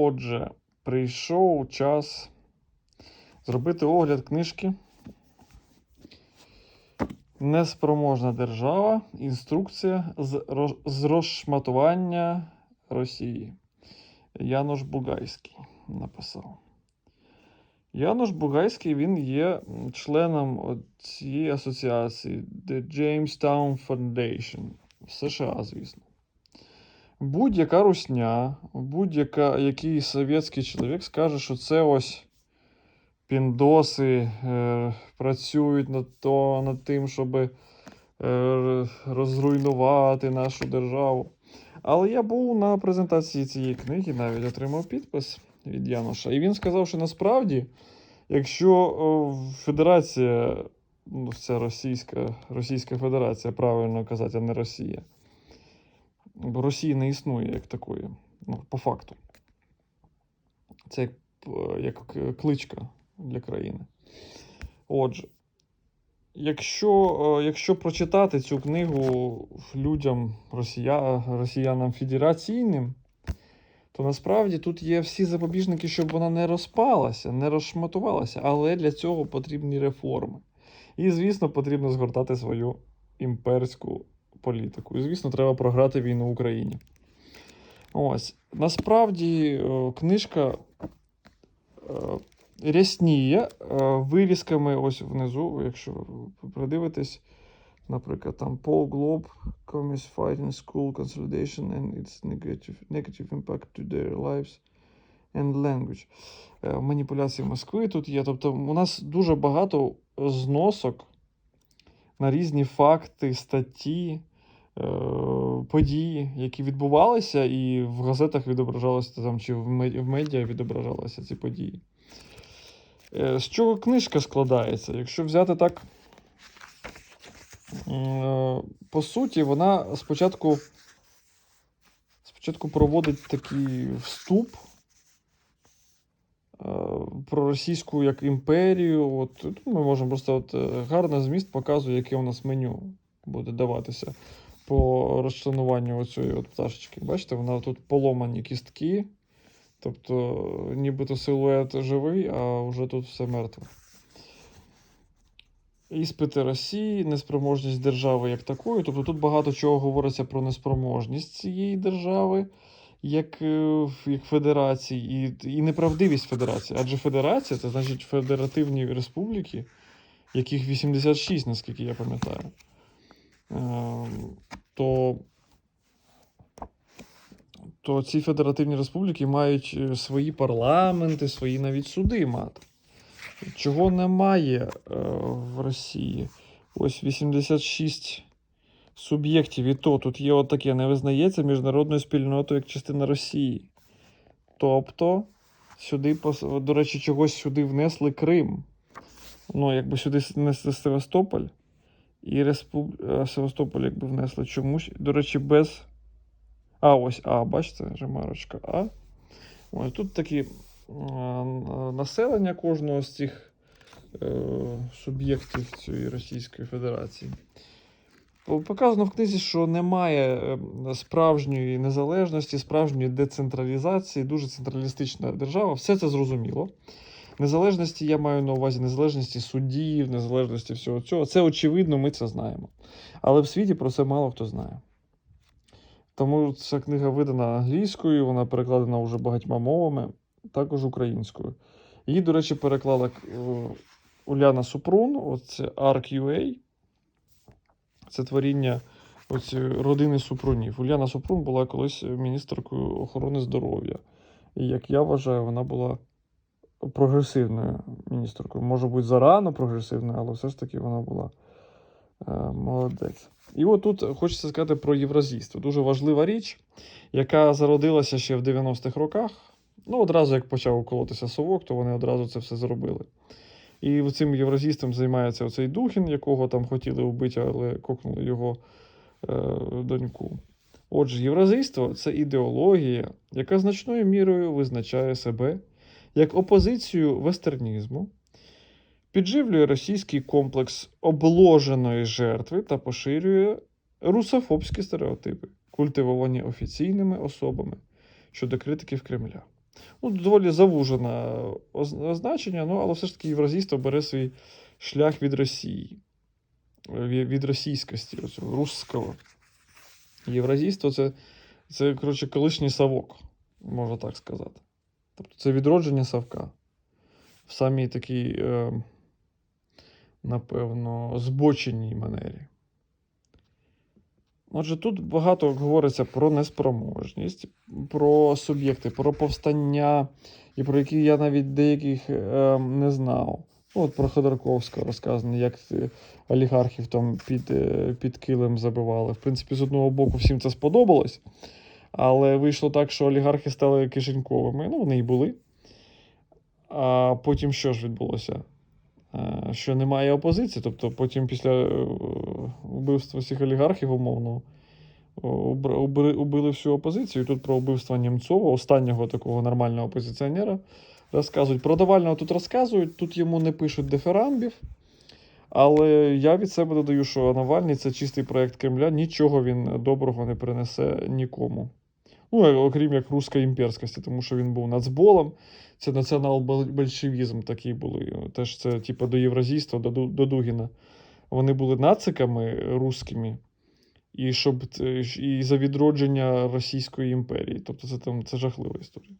Отже, прийшов час зробити огляд книжки. Неспроможна держава. Інструкція з, розшматування Росії. Януш Бугайський написав. Януш Бугайський він є членом цієї асоціації The Jamestown Foundation в США, звісно. Будь-яка русня, будь-яка який совєтський чоловік скаже, що це ось піндоси е, працюють над, то, над тим, щоб е, розруйнувати нашу державу. Але я був на презентації цієї книги, навіть отримав підпис від Януша. І він сказав, що насправді, якщо Федерація, ну, це Російська, Російська Федерація, правильно казати, а не Росія. Бо Росії не існує як такої, ну, по факту. Це як, як кличка для країни. Отже, якщо, е, якщо прочитати цю книгу людям, росія, росіянам федераційним, то насправді тут є всі запобіжники, щоб вона не розпалася, не розшматувалася, але для цього потрібні реформи. І, звісно, потрібно згортати свою імперську політику. І, звісно, треба програти війну в Україні. Ось. Насправді, е, книжка е, рясніє е, вирізками ось внизу, якщо ви придивитесь, наприклад, там Paul Globe, Communist Fighting School Consolidation and its negative, negative impact to their lives and language. Маніпуляції Москви тут є. Тобто, у нас дуже багато зносок на різні факти, статті, події, які відбувалися, і в газетах відображалося там, чи в медіа відображалися ці події. Е, З чого книжка складається? Якщо взяти так, е, по суті, вона спочатку, спочатку проводить такий вступ е, про російську як імперію. От, ми можемо просто от, е, гарно зміст показує, яке у нас меню буде даватися по розчленуванню оцієї от пташечки. Бачите, вона тут поломані кістки. Тобто, нібито силует живий, а вже тут все мертве. Іспити Росії, неспроможність держави як такої. Тобто тут багато чого говориться про неспроможність цієї держави як, е, як федерації, і, і неправдивість федерації. Адже федерація це значить федеративні республіки, яких 86, наскільки я пам'ятаю. То, то ці федеративні республіки мають е, свої парламенти, свої навіть суди мати. Чого немає е, в Росії? Ось 86 суб'єктів, і то тут є отаке, не визнається міжнародною спільнотою як частина Росії. Тобто, сюди, до речі, чогось сюди внесли Крим. Ну, якби сюди внесли Севастополь, і Респуб... е, Севастополь якби внесли чомусь. До речі, без. А, ось А, бачите, ремарочка А. Ось тут такі е, населення кожного з цих е, суб'єктів цієї Російської Федерації. Показано в книзі, що немає е, справжньої незалежності, справжньої децентралізації, дуже централістична держава. Все це зрозуміло. Незалежності я маю на увазі незалежності суддів, незалежності всього цього. Це очевидно, ми це знаємо. Але в світі про це мало хто знає. Тому ця книга видана англійською, вона перекладена вже багатьма мовами, також українською. Її, до речі, переклала е, Уляна Супрун, оце ARC.UA. Це творіння оці родини Супрунів. Уляна Супрун була колись міністеркою охорони здоров'я. І як я вважаю, вона була прогресивною міністеркою. Може бути зарано прогресивною, але все ж таки вона була е, молодець. І от тут хочеться сказати про євразійство. Дуже важлива річ, яка зародилася ще в 90-х роках. Ну, одразу як почав колотися совок, то вони одразу це все зробили. І цим євразійством займається оцей Духін, якого там хотіли вбити, але кокнули його е, доньку. Отже, євразійство це ідеологія, яка значною мірою визначає себе як опозицію вестернізму, підживлює російський комплекс обложеної жертви та поширює русофобські стереотипи, культивовані офіційними особами щодо критиків Кремля. Ну, доволі завужене оз- означення, ну, але все ж таки євразійство бере свій шлях від Росії, від російськості, оцього русского. Євразійство це, це коротше, колишній савок, можна так сказати. Тобто це відродження савка в самій такій, е, напевно, збоченій манері. Отже, тут багато говориться про неспроможність, про суб'єкти, про повстання, і про які я навіть деяких е, не знав. От про Ходорковського розказано, як е, олігархів там під, е, під килим забивали. В принципі, з одного боку, всім це сподобалось, але вийшло так, що олігархи стали кишеньковими. Ну, вони і були. А потім що ж відбулося? Е, Що немає опозиції, тобто потім після е, вбивства всіх олігархів, умовно, убили всю опозицію. І тут про вбивство Німцова, останнього такого нормального опозиціонера, розказують. Про Навального тут розказують, тут йому не пишуть дифирамбів. Але я від себе додаю, що Навальний це чистий проект Кремля, нічого він доброго не принесе нікому. Ну, окрім як руська імперськості, тому що він був нацболом, це націонал-большевізм такий були. Теж це, типу, до євразійства, до, до Дугіна. Вони були нациками руськими, і щоб і за відродження Російської імперії. Тобто це там це жахлива історія.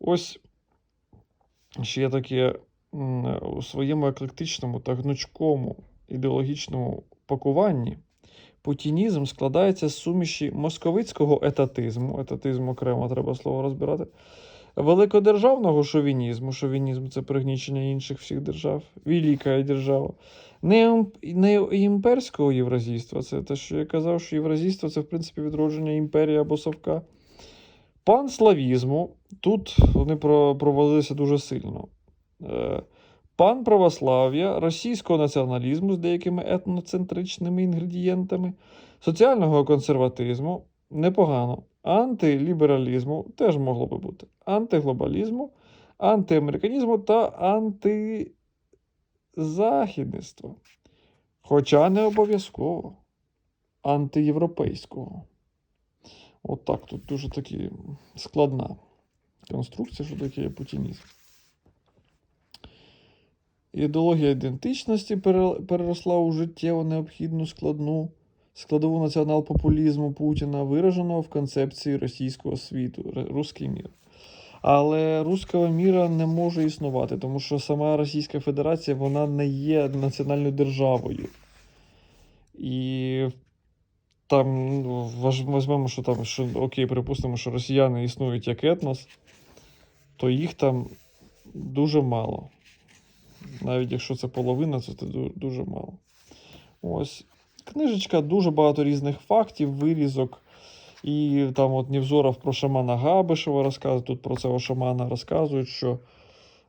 Ось ще таке у своєму еклектичному та гнучкому ідеологічному пакуванні. Путінізм складається з суміші московицького етатизму, етатизм окремо треба слово розбирати, великодержавного шовінізму, шовінізм це пригнічення інших всіх держав, велика держава, неім- неімперського євразійства, це те, що я казав, що євразійство це, в принципі, відродження імперії або совка. Панславізму, тут вони провалилися дуже сильно. Е, Пан православ'я, російського націоналізму з деякими етноцентричними інгредієнтами, соціального консерватизму непогано, антилібералізму теж могло би бути, антиглобалізму, антиамериканізму та антизахідництва. Хоча не обов'язково антиєвропейського. От тут дуже таки складна конструкція, що таке путінізм. Ідеологія ідентичності переросла у життєво необхідну складну складову націонал-популізму Путіна, вираженого в концепції російського світу, р- руський мір. Але руського міра не може існувати, тому що сама Російська Федерація вона не є національною державою. І там ну, візьмемо, що там, що окей, припустимо, що росіяни існують як етнос, то їх там дуже мало. Навіть якщо це половина, то це дуже мало. Ось. Книжечка, дуже багато різних фактів, вирізок. І там от Невзоров про шамана Габишева розказує, тут про цього шамана розказують, що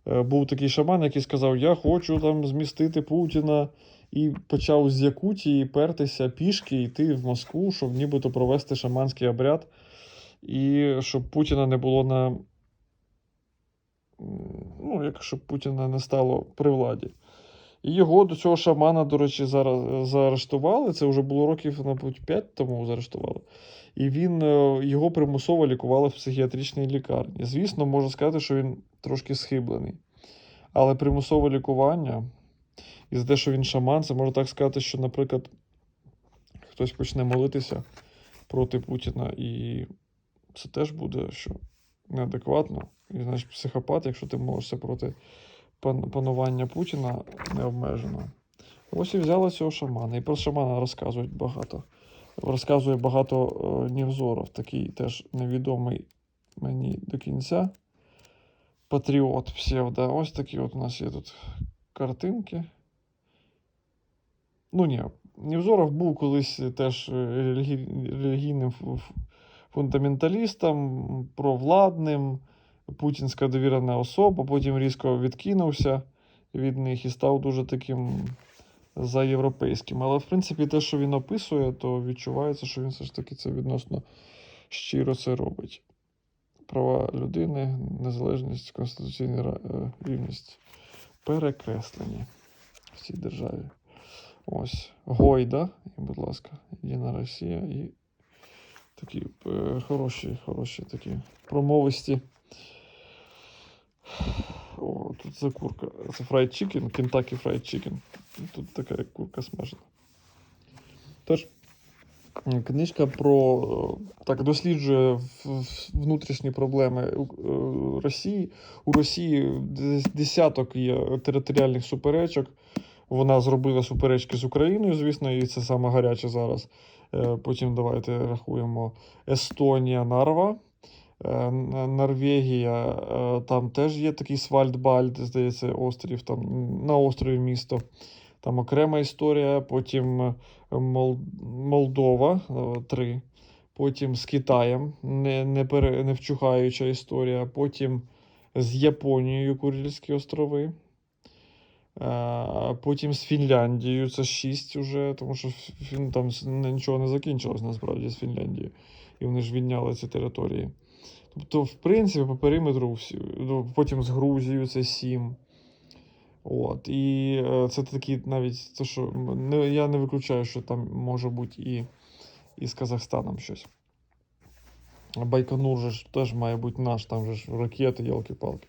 е, був такий шаман, який сказав: Я хочу там змістити Путіна. І почав з Якутії пертися пішки, йти в Москву, щоб нібито провести шаманський обряд, і щоб Путіна не було на. Ну, як щоб Путіна не стало при владі. І його до цього шамана, до речі, зараз заарештували. Це вже було років, мабуть, 5 тому заарештували. І він е, його примусово лікували в психіатричній лікарні. Звісно, можна сказати, що він трошки схиблений. Але примусове лікування, і за те, що він шаман, це можна так сказати, що, наприклад, хтось почне молитися проти Путіна, і це теж буде що неадекватно. І значить, психопат, якщо ти молишся проти панування Путіна необмежено. Ось і взяла цього шамана. І про шамана розказують багато. Розказує багато е, Нєвзоров, такий теж невідомий мені до кінця. Патріот псевдо. Ось такі от у нас є тут картинки. Ну ні, Невзоров був колись теж релігі... релігійним фундаменталістом, провладним, путінська довірена особа, потім різко відкинувся від них і став дуже таким заєвропейським. Але, в принципі, те, що він описує, то відчувається, що він все ж таки це відносно щиро це робить. Права людини, незалежність, конституційна е, рівність перекреслені в цій державі. Ось Гойда, і, будь ласка, Єдина Росія і Такі е, хороші, хороші такі промовисті. О, тут за курка. Це fried chicken, Kentucky Fried Chicken. Тут така курка смажена. Тож, книжка про е, так досліджує внутрішні проблеми е, Росії. У Росії десяток є територіальних суперечок. Вона зробила суперечки з Україною, звісно, і це саме гаряче зараз. Е, Потім давайте рахуємо Естонія, Нарва. Е, Норвегія, е, там теж є такий Свальдбальд, здається, острів, там на острові місто. Там окрема історія, потім Молдова три, потім з Китаєм, не, не, пере... не вчухаюча історія, потім з Японією Курильські острови. Потім з Фінляндією, це 6 уже, тому що Фін... там нічого не закінчилось насправді з Фінляндією. І вони ж відняли ці території. Тобто, в принципі, по периметру всі, ну, потім з Грузією це 7. От. І е, це такі навіть, то, що не, я не виключаю, що там може бути і, і з Казахстаном щось. Байконур же ж теж має бути наш, там же ж ракети, ялки-палки.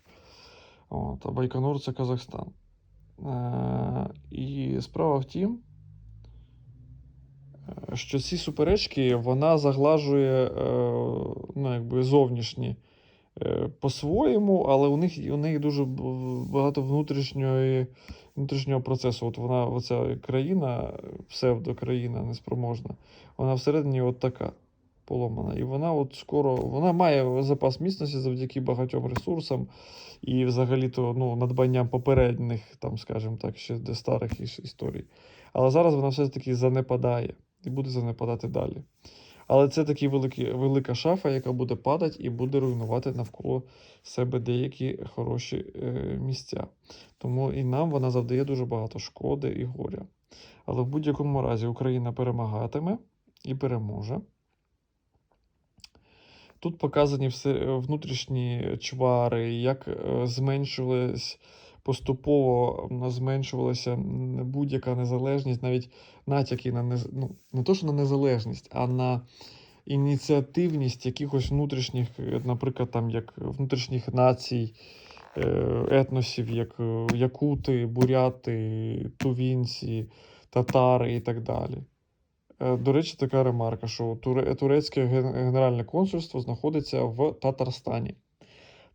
От, а Байконур це Казахстан. Е, і справа в тім, е, що ці суперечки вона заглажує е, ну, якби зовнішні по-своєму, але у них, у них дуже багато внутрішньої, внутрішнього процесу. От вона, оця країна, псевдокраїна неспроможна, вона всередині от така поломана. І вона от скоро вона має запас міцності завдяки багатьом ресурсам і взагалі-то ну, надбанням попередніх, там, скажімо так, ще до старих іс- історій. Але зараз вона все-таки занепадає і буде занепадати далі. Але це таки великі, велика шафа, яка буде падати і буде руйнувати навколо себе деякі хороші е, місця. Тому і нам вона завдає дуже багато шкоди і горя. Але в будь-якому разі Україна перемагатиме і переможе. Тут показані е, внутрішні чвари, як е, зменшувалась поступово зменшувалася будь-яка незалежність, навіть натяки на нез... ну, не то, що на незалежність, а на ініціативність якихось внутрішніх, е, наприклад, там як внутрішніх націй, етносів, як якути, буряти, тувінці, татари і так далі. Е, До речі, така ремарка, що турецьке генеральне консульство знаходиться в Татарстані.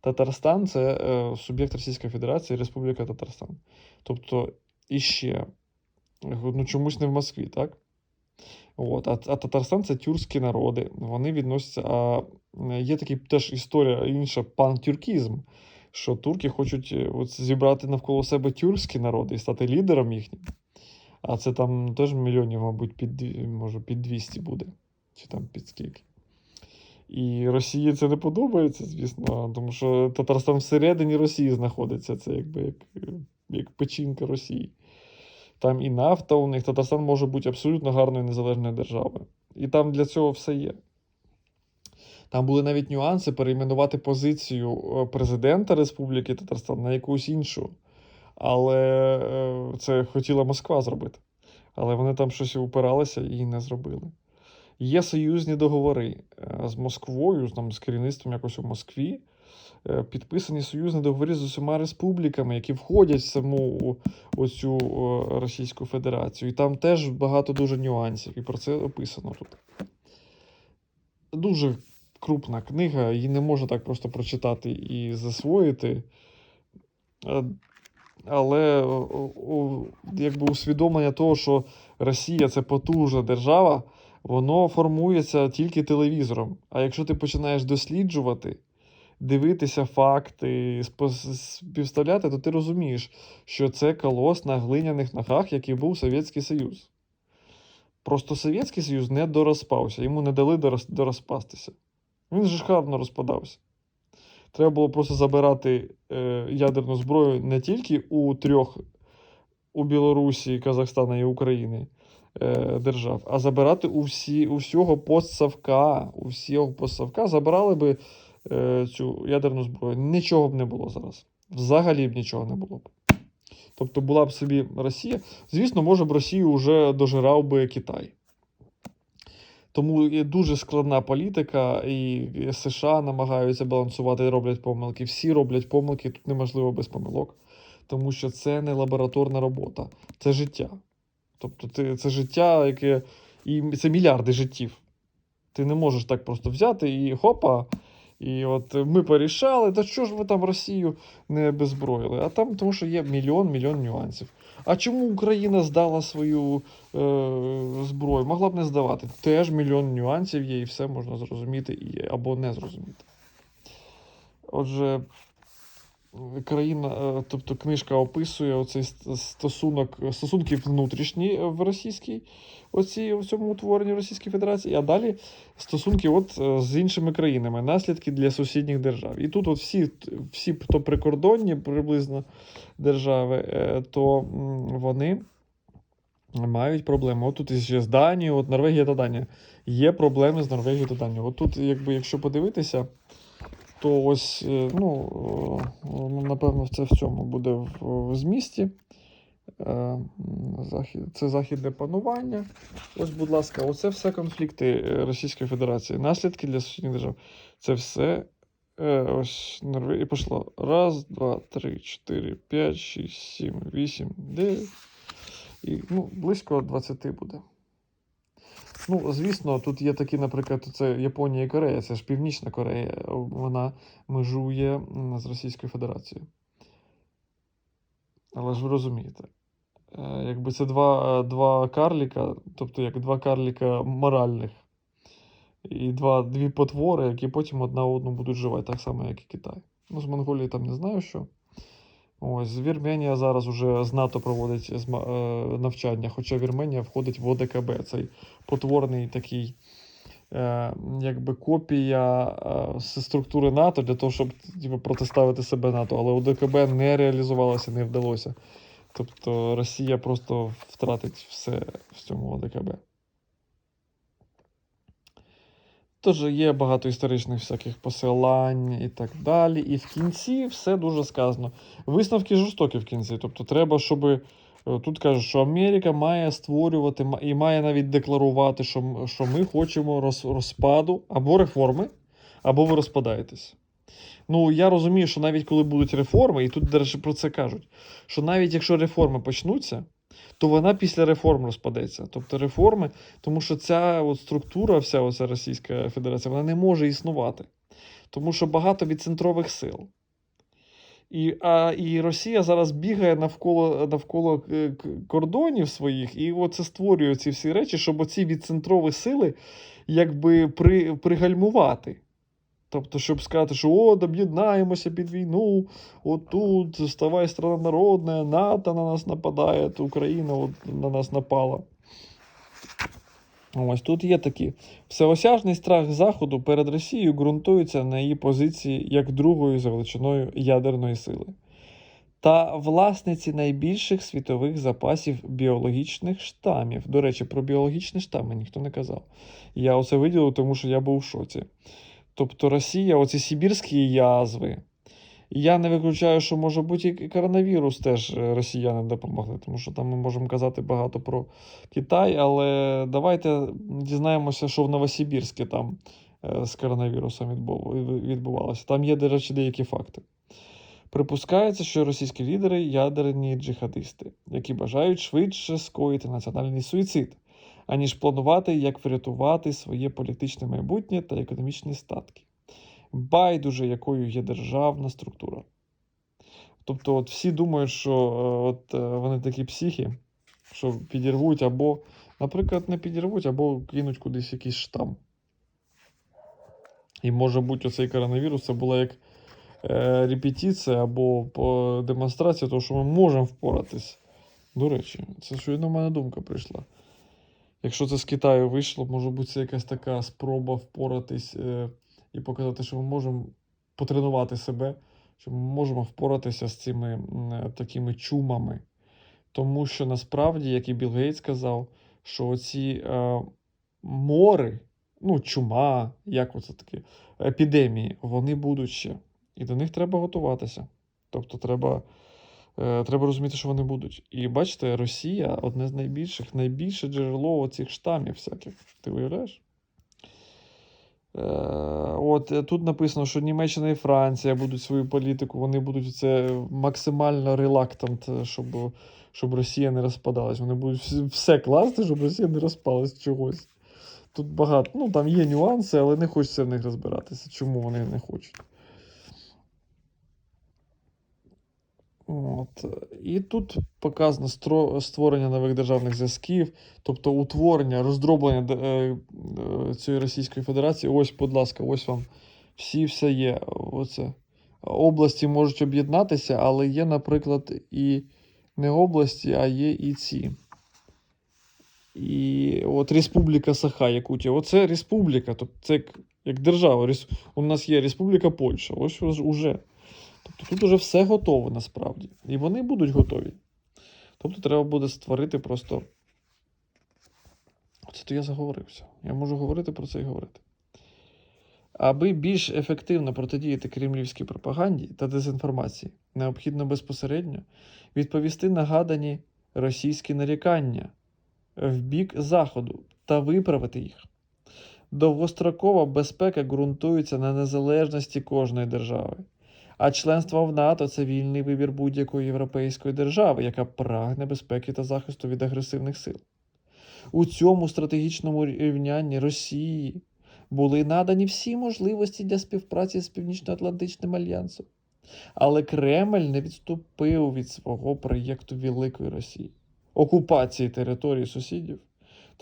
Татарстан це е, суб'єкт Російської Федерації, Республіка Татарстан. Тобто іще ну, чомусь не в Москві, так? От, а, а Татарстан це тюркські народи. Вони відносяться. А е, є така теж історія інша пантюркізм, що турки хочуть е, от, зібрати навколо себе тюркські народи і стати лідером їхнім. А це там теж мільйонів, мабуть, під, може, під 200 буде. Чи там під скільки. І Росії це не подобається, звісно, тому що Татарстан всередині Росії знаходиться. Це якби як, як печінка Росії. Там і нафта у них. Татарстан може бути абсолютно гарною незалежною державою. І там для цього все є. Там були навіть нюанси перейменувати позицію е, президента Республіки Татарстан на якусь іншу. Але е, це хотіла Москва зробити. Але вони там щось упиралися і не зробили. Є союзні договори е, з Москвою, там, з керівництвом якось у Москві. е, Підписані союзні договори з усіма республіками, які входять в саму оцю Російську Федерацію. І там теж багато дуже нюансів, і про це описано тут. Дуже крупна книга, її не можна так просто прочитати і засвоїти. Але якби усвідомлення того, що Росія це потужна держава, воно формується тільки телевізором. А якщо ти починаєш досліджувати, дивитися факти, співставляти, то ти розумієш, що це колос на глиняних ногах, який був Совєтський Союз. Просто Совєтський Союз не дорозпався, йому не дали дорозпастися. Він же ж гарно розпадався. Треба було просто забирати е, ядерну зброю не тільки у трьох у Білорусі, Казахстана і України е, держав, а забирати у, всі, у всього постсавка. У всього постсавка забирали би е, цю ядерну зброю. Нічого б не було зараз. Взагалі б нічого не було б. Тобто була б собі Росія. Звісно, може б Росію вже дожирав би Китай. Тому дуже складна політика, і США намагаються балансувати, роблять помилки. Всі роблять помилки, тут неможливо без помилок, тому що це не лабораторна робота, це життя. Тобто це життя, яке. І це мільярди життів. Ти не можеш так просто взяти і хопа. І от ми порішали, та що ж ви там Росію не обезброїли? А там тому, що є мільйон мільйон нюансів. А чому Україна здала свою е, зброю? Могла б не здавати. Теж мільйон нюансів є, і все можна зрозуміти або не зрозуміти. Отже, країна, е, тобто книжка описує оцей стосунок, стосунки внутрішні в російській, оці, в цьому утворенні Російської Федерації, а далі стосунки от е, з іншими країнами, наслідки для сусідніх держав. І тут от всі, всі хто прикордонні приблизно держави, е, то вони мають проблеми. От тут ще з Данією, от Норвегія та Данія. Є проблеми з Норвегією та Данією. От тут, якби, якщо подивитися, то ось, е, ну, е, напевно, це в цьому буде в, в змісті. Е, це західне панування. Ось, будь ласка, оце все конфлікти Російської Федерації. Наслідки для сусідніх держав. Це все. Ось Норвегія пішло. Раз, два, три, чотири, п'ять, шість, сім, вісім, дев'ять. І ну, близько 20 буде. Ну, звісно, тут є такі, наприклад, це Японія і Корея, це ж Північна Корея, вона межує з Російською Федерацією. Але ж ви розумієте, е, якби це два, е, два карліка, тобто як два карліка моральних, і два, дві потвори, які потім одна одну будуть живати, так само, як і Китай. Ну, з Монголії там не знаю що. Ось, Вірменія зараз уже з НАТО проводить зма- е, навчання, хоча Вірменія входить в ОДКБ. Цей потворний такий, е, якби копія е, структури НАТО для того, щоб типу, протиставити себе НАТО. Але ОДКБ не реалізувалося, не вдалося. Тобто Росія просто втратить все в цьому ОДКБ. Тож є багато історичних всяких посилань і так далі. І в кінці все дуже сказано. Висновки жорстокі в кінці. Тобто, треба, щоб е, тут кажуть, що Америка має створювати і має навіть декларувати, що, що ми хочемо роз, розпаду або реформи, або ви розпадаєтесь. Ну, я розумію, що навіть коли будуть реформи, і тут, до про це кажуть, що навіть якщо реформи почнуться, то вона після реформ розпадеться. Тобто реформи, тому що ця от структура, вся оця Російська Федерація, вона не може існувати. Тому що багато відцентрових сил. І, а, і Росія зараз бігає навколо, навколо е, кордонів своїх, і оце створює ці всі речі, щоб оці відцентрові сили якби при, пригальмувати. Тобто, щоб сказати, що о, об'єднаємося під війну, отут, ставай страна народна, НАТО на нас нападає, то Україна от на нас напала. Ось тут є такі. Всеосяжний страх Заходу перед Росією ґрунтується на її позиції як другої за величиною ядерної сили. Та власниці найбільших світових запасів біологічних штамів. До речі, про біологічні штами ніхто не казав. Я оце виділив, тому що я був в шоці. Тобто Росія, оці сибірські язви. Я не виключаю, що може бути і коронавірус теж е, росіяни допомогли, тому що там ми можемо казати багато про Китай, але давайте дізнаємося, що в Новосибірську там е, з коронавірусом відбувалося. Там є, до речі, деякі факти. Припускається, що російські лідери ядерні джихадисти, які бажають швидше скоїти національний суїцид, аніж планувати, як врятувати своє політичне майбутнє та економічні статки. Байдуже, якою є державна структура. Тобто, от всі думають, що е, от, е, вони такі психи, що підірвуть або, наприклад, не підірвуть, або кинуть кудись якийсь штам. І може бути, оцей коронавірус це була як е, репетиція або демонстрація того, що ми можемо впоратись. До речі, це щойно в мене думка прийшла. Якщо це з Китаю вийшло, може бути це якась така спроба впоратись е, і показати, що ми можемо потренувати себе, що ми можемо впоратися з цими е, такими чумами. Тому що насправді, як і Білл Гейтс сказав, що оці е, мори, ну, чума, як оце таке, епідемії, вони будуть ще. І до них треба готуватися. Тобто треба, треба розуміти, що вони будуть. І бачите, Росія одне з найбільших, найбільше джерело оцих штамів всяких. Ти уявляєш? Е, От е, тут написано, що Німеччина і Франція будуть свою політику, вони будуть це максимально релактант, щоб, щоб Росія не розпадалась. Вони будуть все класти, щоб Росія не розпалась чогось. Тут багато, ну там є нюанси, але не хочеться в них розбиратися. Чому вони не хочуть? От. І тут показано створення нових державних зв'язків, тобто утворення, роздроблення е, е, цієї Російської Федерації. Ось, будь ласка, ось вам всі все є. Оце. Області можуть об'єднатися, але є, наприклад, і не області, а є і ці. І от Республіка Саха, Якутія. Оце республіка, тобто це як, як держава. У нас є Республіка Польща. Ось уж- уже. Тут уже все готове насправді. І вони будуть готові. Тобто треба буде створити просто. Оце то я заговорився. Я можу говорити про це і говорити. Аби більш ефективно протидіяти кремлівській пропаганді та дезінформації, необхідно безпосередньо відповісти на гадані російські нарікання в бік Заходу та виправити їх. Довгострокова безпека ґрунтується на незалежності кожної держави. А членство в НАТО це вільний вибір будь-якої європейської держави, яка прагне безпеки та захисту від агресивних сил. У цьому стратегічному рівнянні Росії були надані всі можливості для співпраці з Північно-Атлантичним альянсом. Але Кремль не відступив від свого проєкту Великої Росії, окупації території сусідів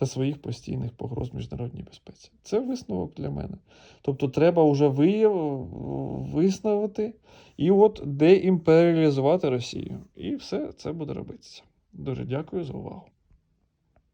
та своїх постійних погроз міжнародній безпеці. Це висновок для мене. Тобто треба вже вияв... виснувати і от деімперіалізувати Росію. І все це буде робитися. Дуже дякую за увагу.